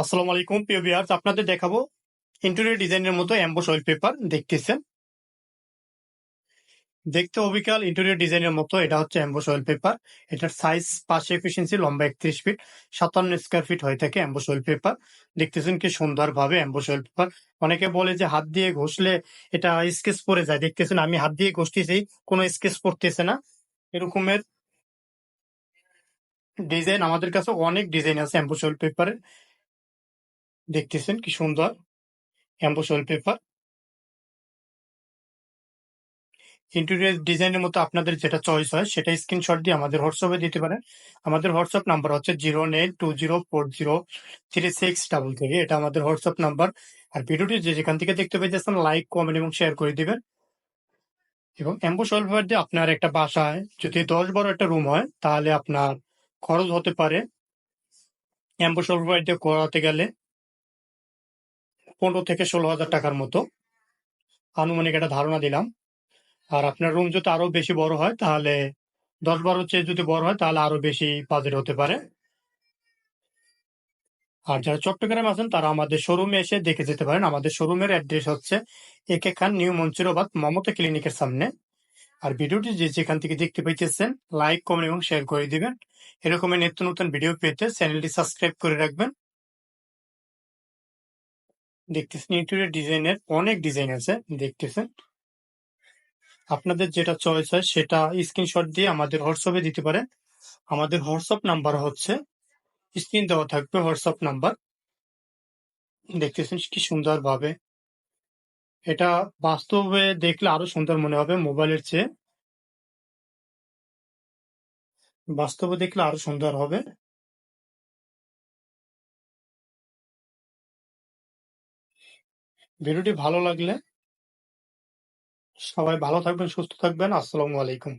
আসসালামু আলাইকুম, প্রিয় ভিউয়ার্স। আপনাদের দেখাবো ইন্টেরিয়র ডিজাইনের মতো অ্যাম্বোস অয়েল পেপার দেখতেছেন? দেখতে অবিকাল ইন্টেরিয়র ডিজাইনের মতো। এটা হচ্ছে অ্যাম্বোস অয়েল পেপার এটার সাইজ পাঁচশো এফিসিয়েন্সি লম্বা একত্রিশ ফিট সাতান্ন স্কোয়ার ফিট হয়ে থাকে অ্যাম্বোস অয়েল পেপার দেখতেছেন কি সুন্দর ভাবে অ্যাম্বোস অয়েল পেপার অনেকে বলে যে হাত দিয়ে ঘষলে এটা স্কেচ পড়ে যায়। দেখতেছেন, আমি হাত দিয়ে ঘষতেছি, কোনো স্কেচ পড়তেছে না। এরকমের ডিজাইন আমাদের কাছে অনেক ডিজাইন আছে অ্যাম্বোস অয়েল পেপারের দেখতেছেন কি সুন্দর অ্যাম্বোস অয়েল পেপার ইন্টেরিয়র ডিজাইনের মতো আপনাদের যেটা চয়েস হয়, সেটা স্ক্রিনশট দিয়ে আমাদের হোয়াটসঅ্যাপে দিতে পারেন। আমাদের হোয়াটসঅ্যাপ নাম্বার হচ্ছে zero nine two zero four zero three six double three এটা আমাদের হোয়াটসঅ্যাপ নাম্বার আর ভিডিওটি যে যেখান থেকে দেখতে পেয়েছেন লাইক কমেন্ট এবং শেয়ার করে দিবেন। এবং অ্যাম্বোস পেপার দিয়ে আপনার একটা বাসায় যদি দশ বারো একটা রুম হয়, তাহলে আপনার খরচ হতে পারে। অ্যাম্বোস অয়েল দিয়ে করাতে গেলে পনেরো থেকে ষোলো হাজার টাকার মতো। আনুমানিক একটা ধারণা দিলাম। আর আপনার রুম যদি আরও বেশি বড় হয়, তাহলে দশ বারো চেয়ে যদি বড় হয়, তাহলে আরও বেশি বাজেট হতে পারে। আর যারা চট্টগ্রামে আছেন, তারা আমাদের শোরুমে এসে দেখে যেতে পারেন। আমাদের শোরুমের অ্যাড্রেস হচ্ছে একে খান নিউ মঞ্চুরাবাদ মমতা ক্লিনিকের সামনে। আর ভিডিওটি যে যেখান থেকে দেখতে পাইতেছেন লাইক কমেন্ট এবং শেয়ার করে দিবেন। এরকমের নিত্য নতুন ভিডিও পেতে চ্যানেলটি সাবস্ক্রাইব করে রাখবেন। দেখতেছেন ইন্টেরিয়র ডিজাইনের অনেক ডিজাইন আছে, দেখতেছেন। আপনাদের যেটা চয়েস হয়, সেটা স্ক্রিনশট দিয়ে আমাদের হোয়াটসঅ্যাপে দিতে পারেন। আমাদের হোয়াটসঅ্যাপ নাম্বার হচ্ছে স্ক্রিন দেওয়া থাকবে হোয়াটসঅ্যাপ নাম্বার দেখতেছেন কি সুন্দর ভাবে এটা বাস্তবে দেখলে আরও সুন্দর মনে হবে মোবাইলের চেয়ে। বাস্তবে দেখলে আরও সুন্দর হবে। ভিডিওটি ভালো লাগলে সবাই ভালো থাকবেন সুস্থ থাকবেন। আসসালামু আলাইকুম।